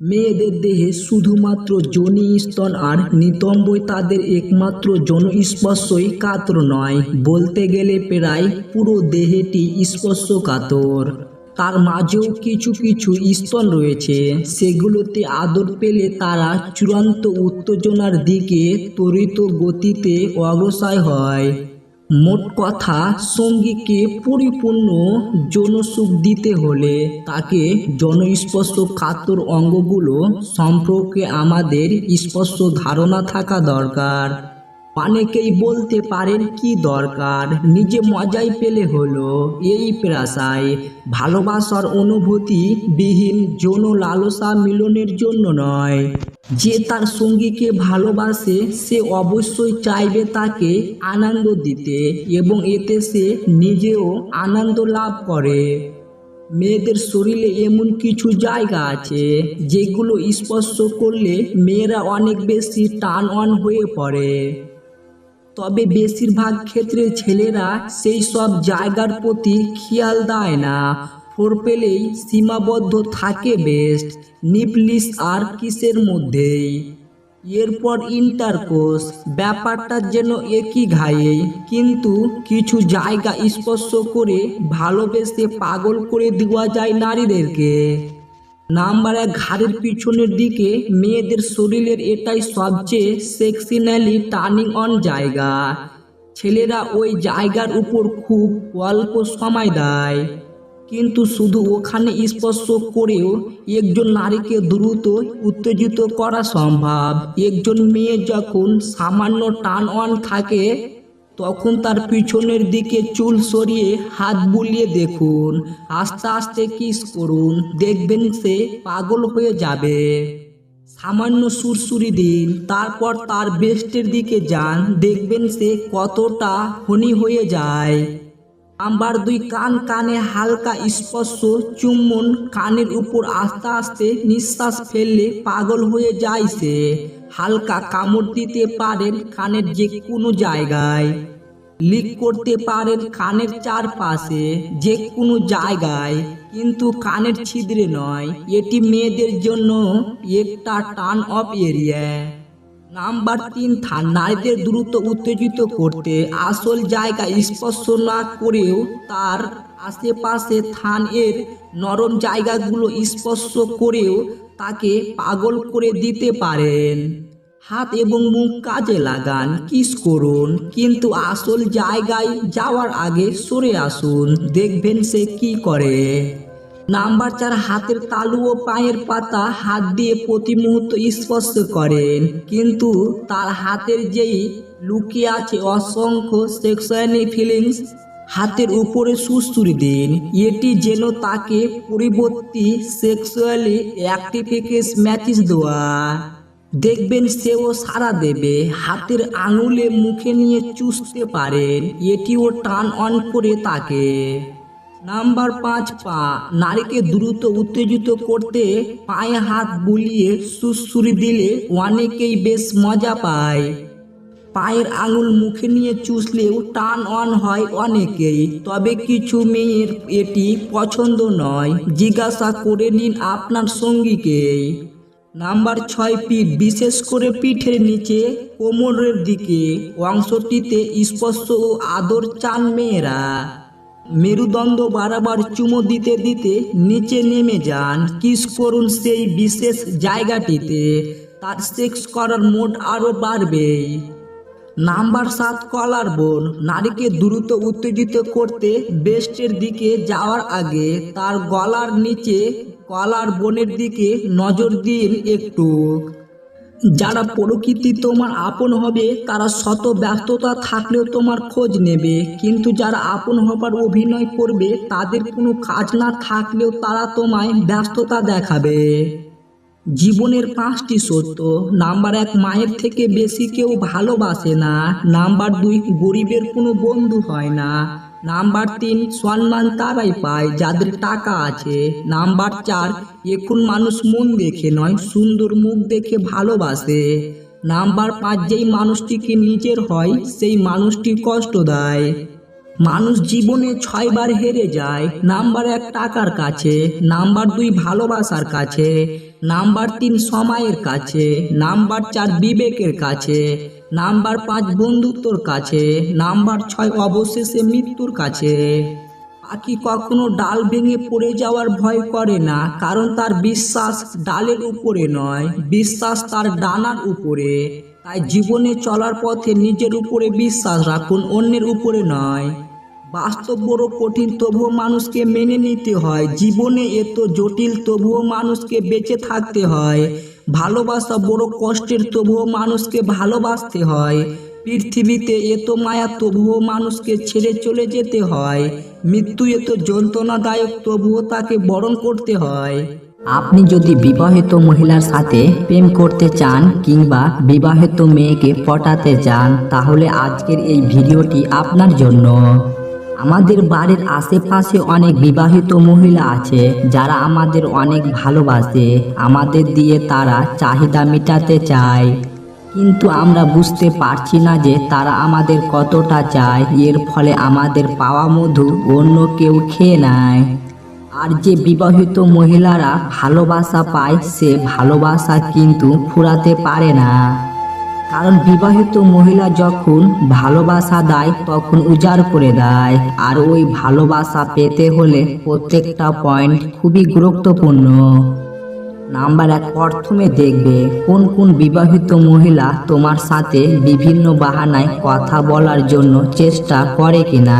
মেয়েদের দেহে শুধুমাত্র যোনি স্তন আর নিতম্বই তাদের একমাত্র জনস্পর্শই কাতর নয়। বলতে গেলে প্রায় পুরো দেহেটি স্পর্শকাতর। তার মাঝেও কিছু কিছু স্তন রয়েছে। সেগুলোতে আদর পেলে তারা চূড়ান্ত উত্তেজনার দিকে ত্বরিত গতিতে অগ্রসর হয়। মোট কথা, সঙ্গীকে পরিপূর্ণ যৌনসুখ দিতে হলে তাকে জনস্পর্শ কাতর অঙ্গগুলো সম্পর্কে আমাদের স্পষ্ট ধারণা থাকা দরকার। অনেকেই বলতে পারেন, কি দরকার? নিজে মজাই পেলে হলো। এই প্রাসায় ভালোবাসার অনুভূতি বিহীন যৌন লালসা মিলনের জন্য নয়। যে তার সঙ্গীকে ভালোবাসে, সে অবশ্যই চাইবে তাকে আনন্দ দিতে এবং এতে সে নিজেও আনন্দ লাভ করে। মেয়েদের শরীরে এমন কিছু জায়গা আছে, যেগুলো স্পর্শ করলে মেয়েরা অনেক বেশি টান অন হয়ে পড়ে। তবে বেশিরভাগ ক্ষেত্রে ছেলেরা সেই সব জায়গার প্রতি খেয়াল দেয় না। ফোর পেলেই সীমাবদ্ধ থাকে বেস্ট। নিপলিস আর কিসের মধ্যেই? এরপর ইন্টারকোর্স, ব্যাপারটা যেন একই ঘায়ে। কিন্তু কিছু জায়গা স্পর্শ করে ভালোবেসে পাগল করে দেওয়া যায় নারীদেরকে। নাম্বার এক ঘাড়ের পিছনের দিকে মেয়েদের শরীরের এটাই সবচেয়ে সেক্সিনালি টার্নিং অন জায়গা। ছেলেরা ওই জায়গার উপর খুব অল্প সময় দেয়। কিন্তু শুধু ওখানে স্পর্শ করেও একজন নারীকে দ্রুত উত্তেজিত করা সম্ভব। একজন মেয়ে যখন সামান্য টান অন থাকে, তখন তার পিছনের দিকে চুল সরিয়ে হাত বুলিয়ে দেখুন। আস্তে আস্তে কিস করুন, দেখবেন সে পাগল হয়ে যাবে। সামান্য সুরসুরি দিন, তারপর তার বেস্টের দিকে যান, দেখবেন সে কতটা হনি হয়ে যায়। নাম্বার দুই কান কানে হালকা স্পর্শ, চুম্বন কানের উপর আস্তে আস্তে নিঃশ্বাস ফেললে পাগল হয়ে যায় সে। হালকা কামড় দিতে পারেন কানের যে কোনো জায়গায়। লিক করতে পারেন কানের চারপাশে যে কোনো জায়গায়, কিন্তু কানের ছিদ্রে নয়। এটি মেয়েদের জন্য একটা টার্ন অফ এরিয়া। নাম্বার তিন থান নারীদের দ্রুত উত্তেজিত করতে আসল জায়গা স্পর্শ না করেও তার আশেপাশে থান এর নরম জায়গাগুলো স্পর্শ করেও তাকে পাগল করে দিতে পারেন। হাত এবং মুখ কাজে লাগান, কিস করুন, কিন্তু আসল জায়গায় যাওয়ার আগে সরে আসুন, দেখবেন সে কি করে। নাম্বার চার হাতের তালু ও পায়ের পাতা হাত দিয়ে প্রতি মুহূর্ত স্পর্শ করেন। কিন্তু তার হাতের যেই লুকিয়ে আছে অসংখ্য সেক্সুয়ালি ফিলিংস হাতের উপরে সুস্তুরি দিন। এটি যেন তাকে পরিবর্তী সেক্সুয়ালি অ্যাক্টিভিটিস ম্যাচিস দেওয়া। দেখবেন সেও সারা দেবে, হাতের আঙুলে মুখে নিয়ে চুষতে পারেন। এটিও টান অন করে তাকে। নাম্বার পাঁচ পা, নারীকে দ্রুত উত্তেজিত করতে পায়ে হাত বুলিয়ে সুসুরি দিলে অনেকেই বেশ মজা পায়। পায়ের আঙুল মুখে নিয়ে চুষলেও টান অন হয় অনেকেই, তবে কিছু মেয়ের এটি পছন্দ নয়। জিজ্ঞাসা করে নিন আপনার সঙ্গীকে। নাম্বার ছয় পিঠ বিশেষ করে পিঠের নিচে কোমরের দিকে, অংশটিতে স্পর্শ ও আদর চান মেয়েরা। মেরুদণ্ড বারাবার চুমো দিতে দিতে নিচে নেমে যান। কিস করুন সেই বিশেষ জায়গাটিতে। তার সেক্স করার মোড আরও বাড়বে নাম্বার সাত কলার বোন। নারীকে দ্রুত উত্তেজিত করতে বেস্টের দিকে যাওয়ার আগে তার গলার নিচে কলার বোনের দিকে নজর দিন একটু। যারা প্রকৃতি তোমার আপন হবে, তারা শত ব্যস্ততা থাকলেও তোমার খোঁজ নেবে। কিন্তু যারা আপন হবার অভিনয় করবে, তাদের কোনো কাজ না থাকলেও তারা তোমায় ব্যস্ততা দেখাবে। জীবনের পাঁচটি সত্য। নাম্বার এক, মায়ের থেকে বেশি কেউ ভালোবাসে না। নাম্বার দুই, গরিবের কোনো বন্ধু হয় না। নাম্বার তিন সম্মান তারাই পায়, যাদের টাকা আছে। নাম্বার চার এখন মানুষ মন দেখে নয়, সুন্দর মুখ দেখে ভালোবাসে। নাম্বার পাঁচ, যেই মানুষটিকে নিজের হয়, সেই মানুষটি কষ্ট দেয়। মানুষ জীবনে ছয়বার হেরে যায়। নাম্বার এক, টাকার কাছে। নাম্বার দুই, ভালোবাসার কাছে। নাম্বার তিন সময়ের কাছে, নাম্বার চার বিবেকের কাছে, নাম্বার পাঁচ বন্ধুত্বর কাছে, নাম্বার ছয় অবশেষে মৃত্যুর কাছে। পাখি কখনো ডাল ভেঙে পড়ে যাওয়ার ভয় করে না, কারণ তার বিশ্বাস ডালের উপরে নয়, বিশ্বাস তার ডানার উপরে। তাই জীবনে চলার পথে নিজের উপরে বিশ্বাস রাখুন, অন্যের উপরে নয়। বাস্তব বড় কঠিন, তবুও মানুষকে মেনে নিতে হয়। জীবনে এত জটিল, তবুও মানুষকে বেঁচে থাকতে হয়। ভালোবাসা বড় কষ্টের, তবুও মানুষকে ভালোবাসতে হয়। পৃথিবীতে এত মায়া, তবুও মানুষকে ছেড়ে চলে যেতে হয়। মৃত্যু এত যন্ত্রণাদায়ক, তবুও তাকে বরণ করতে হয়। আপনি যদি বিবাহিত মহিলার সাথে প্রেম করতে চান কিংবা বিবাহিত মেয়েকে পটাতে চান, তাহলে আজকের এই ভিডিওটি আপনার জন্য। আমাদের বাড়ির আশেপাশে অনেক বিবাহিত মহিলা আছে, যারা আমাদের অনেক ভালোবাসে। আমাদের দিয়ে তারা চাহিদা মেটাতে চায়। কিন্তু আমরা বুঝতে পারছি না যে তারা আমাদের কতটা চায়। এর ফলে আমাদের পাওয়া মধু অন্য কেউ খেয়ে নেয়। আর যে বিবাহিত মহিলারা ভালোবাসা পায়, সে ভালোবাসা কিন্তু ফুরাতে পারে না। কারণ বিবাহিত মহিলা যখন ভালোবাসা দেয়, তখন উজাড় করে দেয়। আর ওই ভালোবাসা পেতে হলে প্রত্যেকটা পয়েন্ট খুবই গুরুত্বপূর্ণ। নাম্বার এক, প্রথমে দেখবে কোন কোন বিবাহিত মহিলা তোমার সাথে বিভিন্ন বাহানায় কথা বলার জন্য চেষ্টা করে কিনা।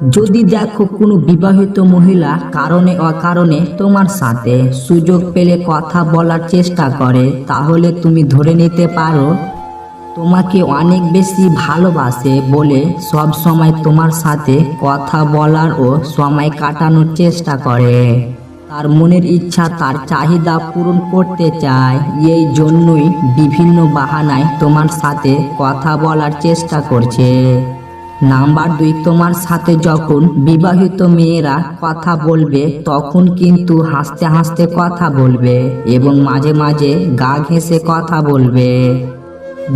যদি দেখো কোনো বিবাহিত মহিলা কারণে অকারণে তোমার সাথে সুযোগ পেলে কথা বলার চেষ্টা করে, তাহলে তুমি ধরে নিতে পারো। তোমাকে অনেক বেশি ভালোবাসে বলে সব সময় তোমার সাথে কথা বলার ও সময় কাটানোর চেষ্টা করে। তার মনের ইচ্ছা, তার চাহিদা পূরণ করতে চায়। এই জন্যই বিভিন্ন বাহানায় তোমার সাথে কথা বলার চেষ্টা করছে। নাম্বার দুই, তোমার সাথে যখন বিবাহিত মেয়েরা কথা বলবে, তখন কিন্তু হাসতে হাসতে কথা বলবে এবং মাঝে মাঝে গা ঘেঁষে কথা বলবে।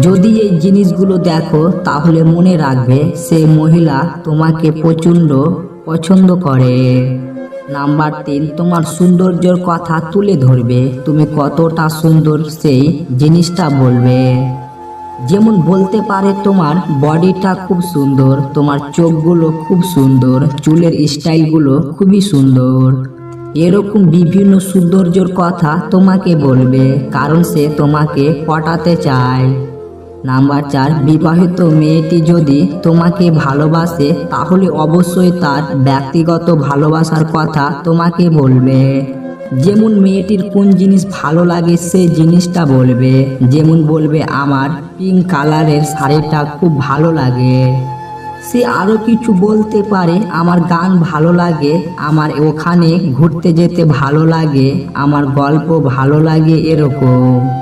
যদি এই জিনিসগুলো দেখো, তাহলে মনে রাখবে সে মহিলা তোমাকে প্রচণ্ড পছন্দ করে। নাম্বার তিন, তোমার সৌন্দর্যর কথা তুলে ধরবে। তুমি কতটা সুন্দর সেই জিনিসটা বলবে। যেমন বলতে পারে তোমার বডিটা খুব সুন্দর, তোমার চোখগুলো খুব সুন্দর, চুলের স্টাইলগুলো খুবই সুন্দর। এরকম বিভিন্ন সৌন্দর্যর কথা তোমাকে বলবে, কারণ সে তোমাকে পটাতে চায়। নাম্বার চার, বিবাহিত মেয়েটি যদি তোমাকে ভালোবাসে, তাহলে অবশ্যই তার ব্যক্তিগত ভালোবাসার কথা তোমাকে বলবে। যেমন মেয়েটির কোন জিনিস ভালো লাগে সেই জিনিসটা বলবে। যেমন বলবে, আমার পিঙ্ক কালারের শাড়িটা খুব ভালো লাগে। সে আরও কিছু বলতে পারে, আমার গান ভালো লাগে, আমার ওখানে ঘুরতে যেতে ভালো লাগে, আমার গল্প ভালো লাগে, এরকম।